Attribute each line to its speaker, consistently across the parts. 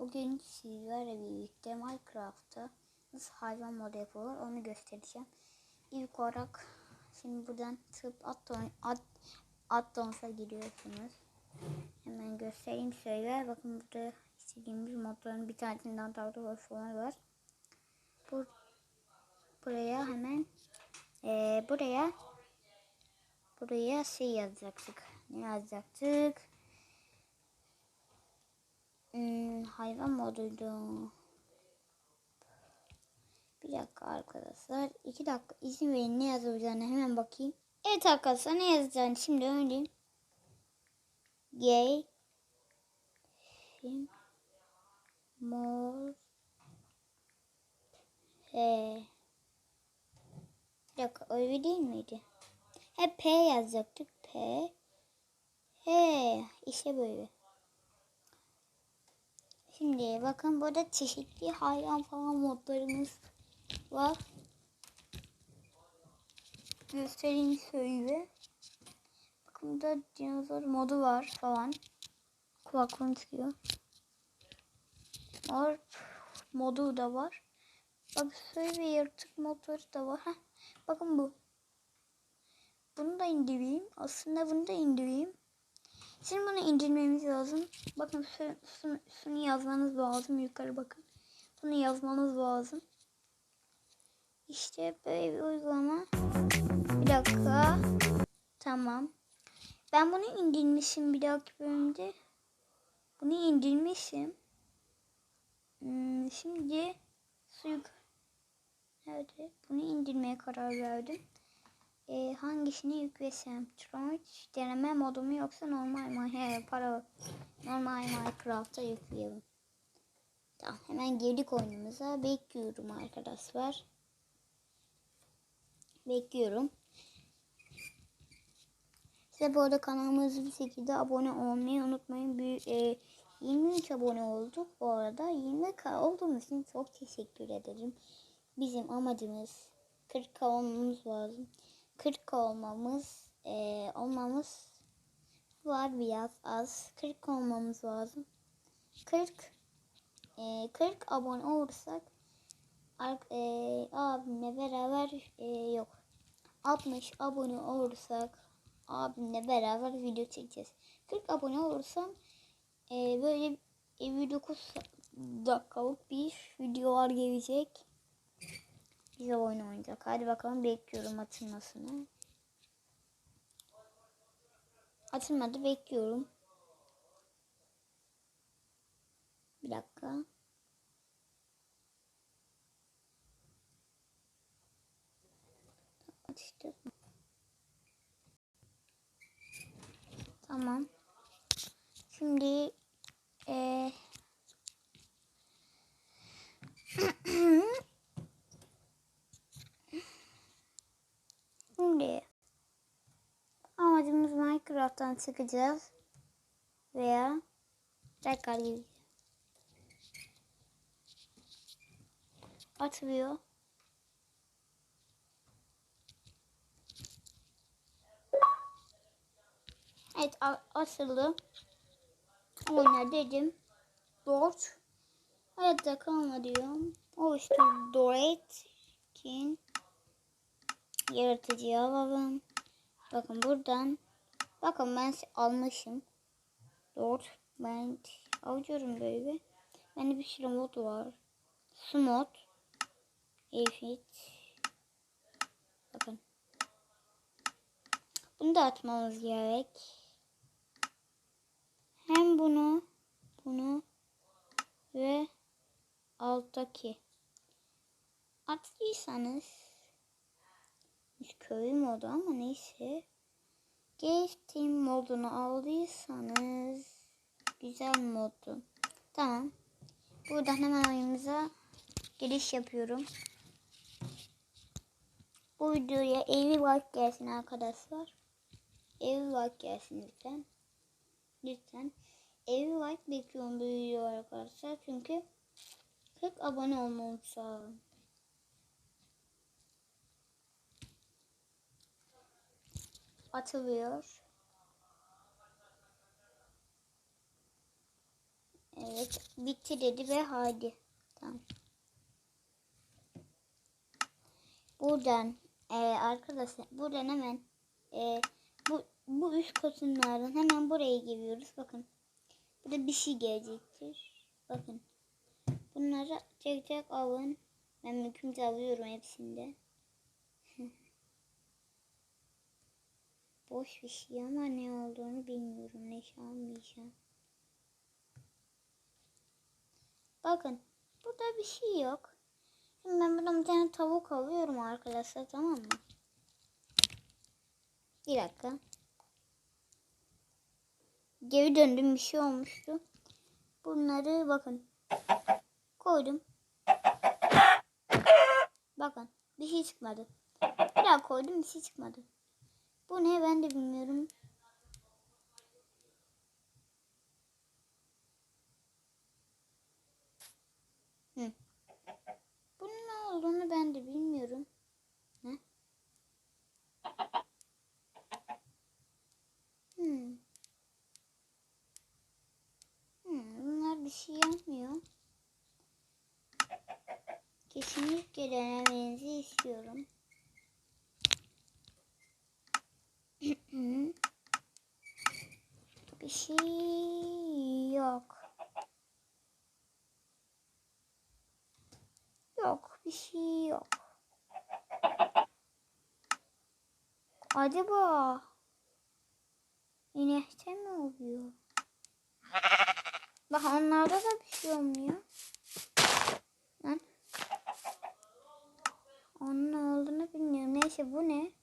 Speaker 1: Bugün sizlerle birlikte Minecraft'ta nasıl hayvan modu yapılır onu göstereceğim. İlk olarak şimdi buradan tıp addon, ad, addons'a giriyorsunuz. Hemen göstereyim şöyle. Bakın burada istediğimiz modların bir tanesinden daha doğrusu var. Bu, buraya hemen ee, buraya buraya şey yazacaktık. Ne yazacaktık? Hmm, hayvan moduydu. Bir dakika arkadaşlar. iki dakika izin verin ne yazacağını hemen bakayım. Evet arkadaşlar ne yazacağını şimdi öğreneyim. Gay mor he bir dakika öyle değil miydi? Hep P yazacaktık. P he işte böyle. Şimdi bakın burada çeşitli hayvan falan modlarımız var. Göstereyim şöyle. Bakın burada dinozor modu var falan. Kulaklığını çıkıyor. Mor modu da var. Bak şöyle bir yırtık motoru da var. Heh, bakın bu. Bunu da indireyim. Aslında bunu da indireyim. Şimdi bunu indirmemiz lazım. Bakın şunu, şunu, şunu yazmanız lazım. Yukarı bakın. Bunu yazmanız lazım. İşte böyle bir uygulama. Bir dakika. Tamam. Ben bunu indirmişim bir dahaki bölümde. Bunu indirmişim. Hmm, şimdi su yukarı. Nerede? Bunu indirmeye karar verdim e, hangisini yüklesem? Troich deneme modu mu yoksa normal mi? He, para normal Minecraft'a yükleyelim. Tamam hemen girdik oyunumuza. Bekliyorum arkadaşlar. Bekliyorum. Size bu arada kanalımızı bir şekilde abone olmayı unutmayın. Bir, e, 23 abone olduk bu arada. 20k olduğumuz için çok teşekkür ederim. Bizim amacımız 40k olmamız lazım. 40 olmamız e, olmamız var biraz az. 40 olmamız lazım. 40 e, 40 abone olursak e, abimle beraber e, yok 60 abone olursak abimle beraber video çekeceğiz. 40 abone olursam e, böyle 59 dakikalık bir videolar gelecek bize oyun oynayacak. Hadi bakalım bekliyorum açılmasını. Açılmadı bekliyorum. Bir dakika. Tamam. Şimdi eee Şimdi amacımız Minecraft'tan çıkacağız veya tekrar gireceğiz. Atılıyor. Evet asıldı. Oyna dedim. Borç. Hayatta kalma diyorum. Oluştur. Dorate. Kin. Yaratıcıyı alalım. Bakın buradan. Bakın ben almışım. Dört. Ben alıyorum böyle. Bende bir sürü mod var. Su mod. Efit. Bakın. Bunu da atmamız gerek. Hem bunu, bunu ve alttaki attıysanız köy modu ama neyse. Geçtiğim modunu aldıysanız güzel moddu. Tamam. Buradan hemen oyunumuza giriş yapıyorum. Bu videoya 50 like gelsin arkadaşlar. 50 like gelsin lütfen. Lütfen. 50 like bekliyorum bu video arkadaşlar. Çünkü 40 abone olmamız lazım. Atılıyor. Evet bitti dedi ve haydi. Tamam. Buradan e, arkadaşlar buradan hemen e, bu bu üst kotunlardan hemen buraya geliyoruz. Bakın. Burada bir şey gelecektir. Bakın. Bunları tek tek alın. Ben mümkünce alıyorum hepsinde. Boş bir şey ama ne olduğunu bilmiyorum. Ne şey almayacağım. Bakın. Burada bir şey yok. Şimdi ben buradan bir tane tavuk alıyorum arkadaşlar tamam mı? Bir dakika. Geri döndüm bir şey olmuştu. Bunları bakın. Koydum. Bakın bir şey çıkmadı. Bir daha koydum bir şey çıkmadı. Bu ne ben de bilmiyorum. Hı. Bunun ne olduğunu ben de bilmiyorum. Ne? Hmm. Hmm, bunlar bir şey yapmıyor. Kesinlikle denemenizi istiyorum. Bir şey yok. Yok, bir şey yok. Acaba inekte mi oluyor? Bak onlarda da bir şey olmuyor. Lan. Onun olduğunu bilmiyorum. Neyse bu ne?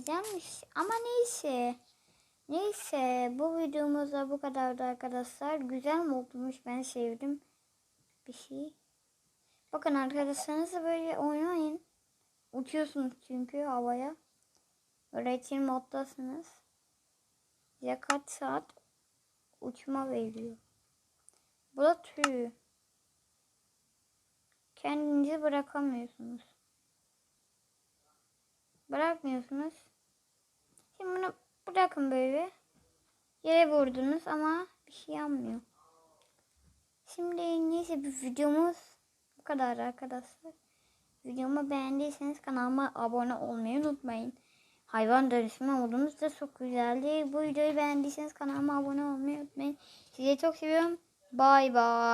Speaker 1: Güzelmiş. Ama neyse. Neyse bu videomuz da bu kadardı arkadaşlar. Güzel mi olmuş ben sevdim. Bir şey. Bakın arkadaşlarınızla böyle oynayın. Uçuyorsunuz çünkü havaya. Üretim moddasınız. Ya kaç saat uçma veriyor. Bu da tüy. Kendinizi bırakamıyorsunuz. Bırakmıyorsunuz. Şimdi bunu bırakın böyle. Yere vurdunuz ama bir şey yapmıyor. Şimdi neyse bir videomuz bu kadar arkadaşlar. Videomu beğendiyseniz kanalıma abone olmayı unutmayın. Hayvan dönüşümü modumuz da çok güzeldi. Bu videoyu beğendiyseniz kanalıma abone olmayı unutmayın. Sizi çok seviyorum. Bay bay.